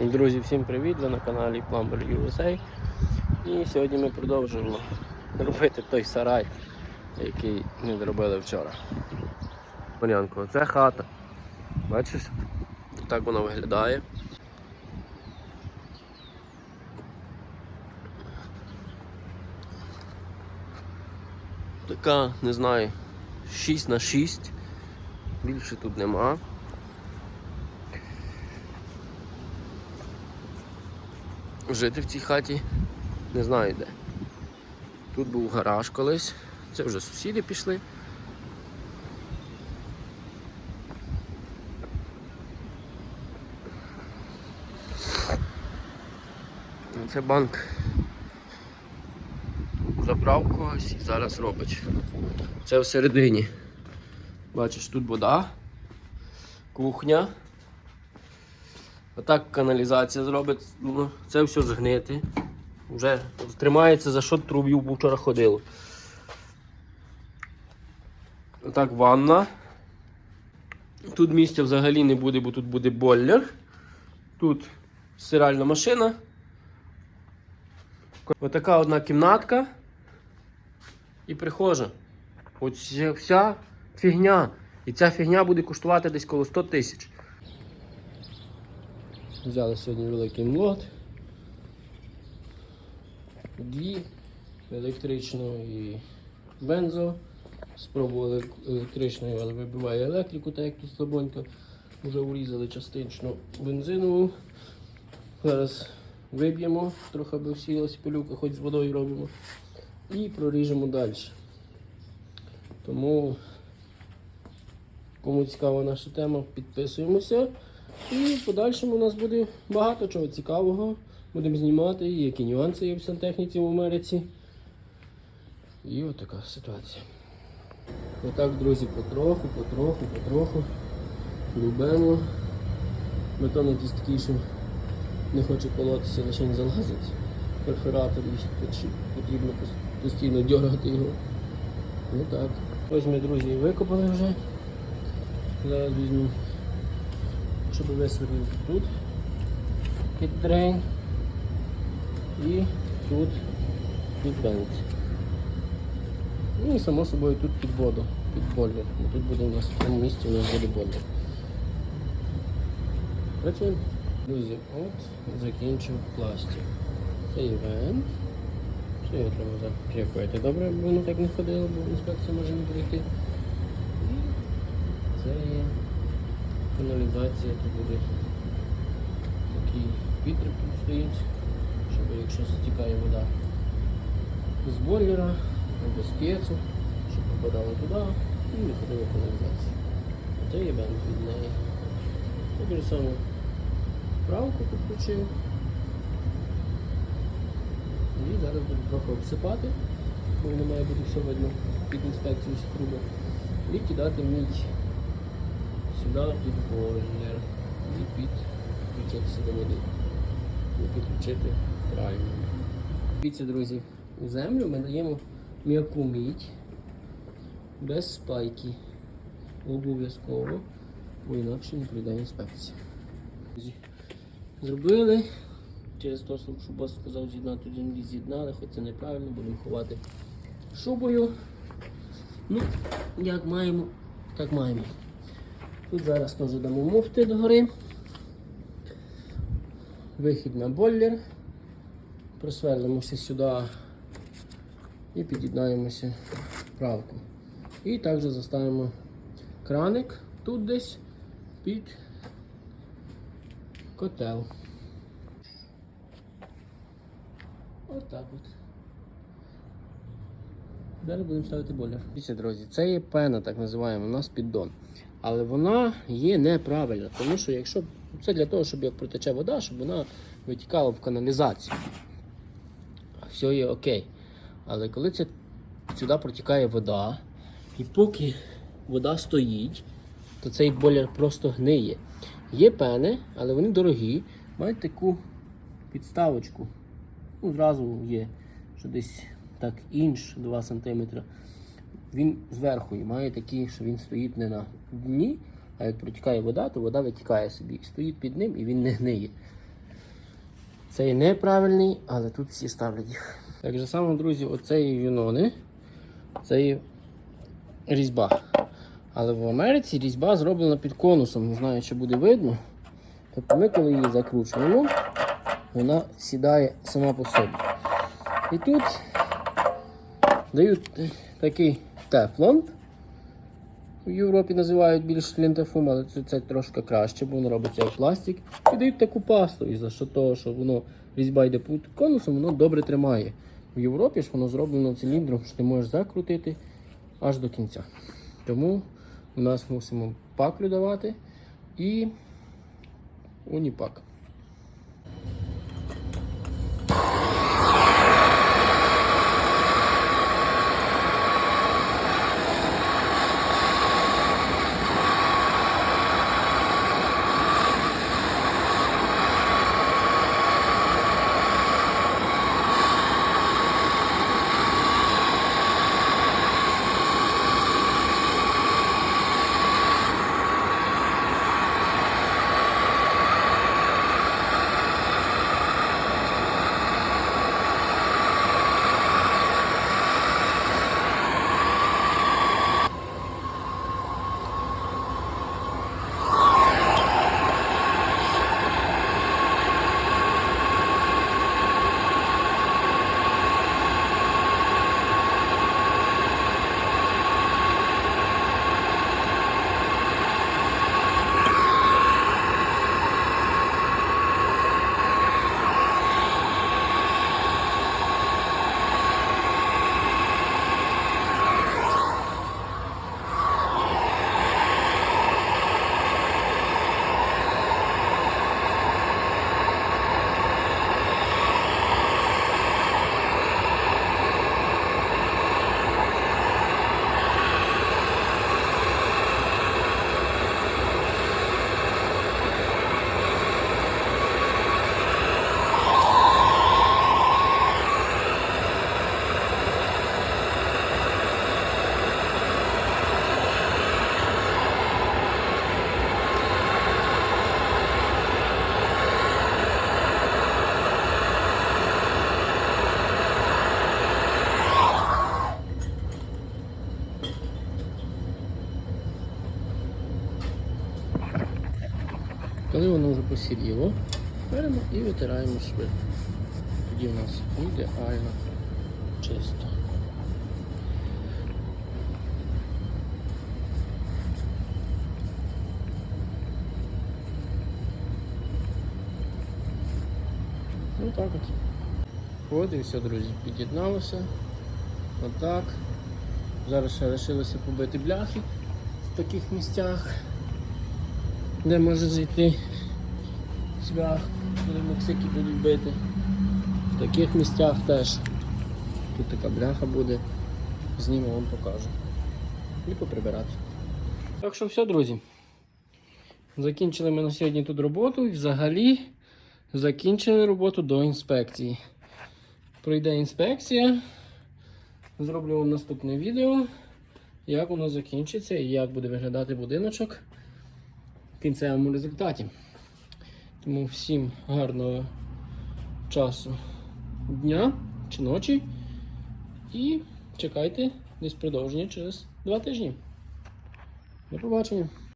Друзі, всім привіт! Ви на каналі Plumber USA. І сьогодні ми продовжуємо робити той сарай, який ми зробили вчора. Понянко, це хата. Бачиш? Так вона виглядає. Така, не знаю, 6 на 6. Більше тут нема. Жити в цій хаті не знаю де. Тут був гараж колись, це вже сусіди пішли. Це банк забрав когось і зараз робить. Це всередині. Бачиш, тут вода, кухня. Отак каналізація зробить, ну, це все згнити. Вже тримається за що трубів, бо вчора ходило. Отак ванна. Тут місця взагалі не буде, бо тут буде бойлер. Тут стиральна машина. Отака одна кімнатка і прихожа. Оце вся фігня. І ця фігня буде коштувати десь коло 100 тисяч. Взяли сьогодні великий млот. Дві електричну і бензо. Спробували електричною, але вибиває електрику, так як тут слабонько. Вже урізали частично бензинову. Зараз виб'ємо, трохи би всілася пилюка, хоч з водою робимо. І проріжемо далі. Тому, кому цікава наша тема, підписуємося. І в подальшому у нас буде багато чого цікавого. Будемо знімати, які нюанси є в сантехніці в Америці. І от така ситуація. Отак, друзі, потроху, потроху, потроху. Любимо. Бетон якийсь такий, що не хоче колотися, лише не залазить. Перфоратор і потрібно постійно дергати його. Ну так. Ось ми, друзі, викопали вже. Зараз візьмемо щоб висверлити тут під дрейн і тут під бент. Ну і само собою тут під воду, під бойлер. Бо Тут буде у нас в цьому місці у нас буде бойлер. Працюємо. Друзі, от закінчив пластик. Це івент. Що його треба закріпити? Добре, воно так не ходило, бо інспекція може не прийти. І це є каналізація, то буде такий вітер тут стоїть, щоб якщо стікає вода з бойлера або з п'єцу, щоб попадало туди і не ходила каналізація. Це є бенк від неї. Таку ж саму правку підключив. І зараз буду трохи обсипати, бо воно має бути все видно під інспекцію всі труби. І кидати мідь сюди під бойлер і під до води. І підключити правильно. Дивіться, друзі, землю ми даємо м'яку мідь без спайки. Обов'язково, бо інакше не прийде інспекція. Зробили. Через те, що бос сказав з'єднати землі, з'єднали, хоч це неправильно, будемо ховати шубою. Ну, як маємо, так маємо. Тут зараз теж дамо муфти догори. Вихід на бойлер. Просверлимося сюди і під'єднаємося правку. І також заставимо краник тут десь під котел. Отак от. Зараз будемо ставити бойлер. Дивіться, друзі, це є пена, так називаємо, у нас піддон. Але вона є неправильна, тому що якщо це для того, щоб як протече вода, щоб вона витікала в каналізацію. Все є окей. Але коли це сюди протікає вода, і поки вода стоїть, то цей бойлер просто гниє. Є пени, але вони дорогі, мають таку підставочку. Ну, зразу є, що десь так інш 2 см. Він зверху і має такі, що він стоїть не на дні, а як протікає вода, то вода витікає собі. Стоїть під ним і він не гниє. Цей неправильний, але тут всі ставлять їх. Так же само, друзі, оцеї юнони, це є різьба. Але в Америці різьба зроблена під конусом. Не знаю, чи буде видно. Тобто ми, коли її закручуємо, вона сідає сама по собі. І тут дають такий тефлон. В Європі називають більш лінтефум, але це, це трошки краще, бо воно робиться як пластик. І дають таку пасту, і за що того, що воно різьба йде під конусом, воно добре тримає. В Європі ж воно зроблено циліндром, що ти можеш закрутити аж до кінця. Тому у нас мусимо паклю давати і уніпак. Посіріло, беремо і витираємо шви. Тоді в нас ідеально чисто. Ну так от. От і все, друзі, під'єдналося. Отак. Зараз ще лишилося побити бляхи в таких місцях де може зайти цвях, коли мексики будуть бити. В таких місцях теж. Тут така бляха буде. Зніму вам покажу. І поприбирати. Так що все, друзі. Закінчили ми на сьогодні тут роботу і взагалі закінчили роботу до інспекції. Пройде інспекція. Зроблю вам наступне відео, як воно закінчиться і як буде виглядати будиночок в кінцевому результаті. Тому всім гарного часу дня чи ночі. І чекайте десь продовження через два тижні. До побачення.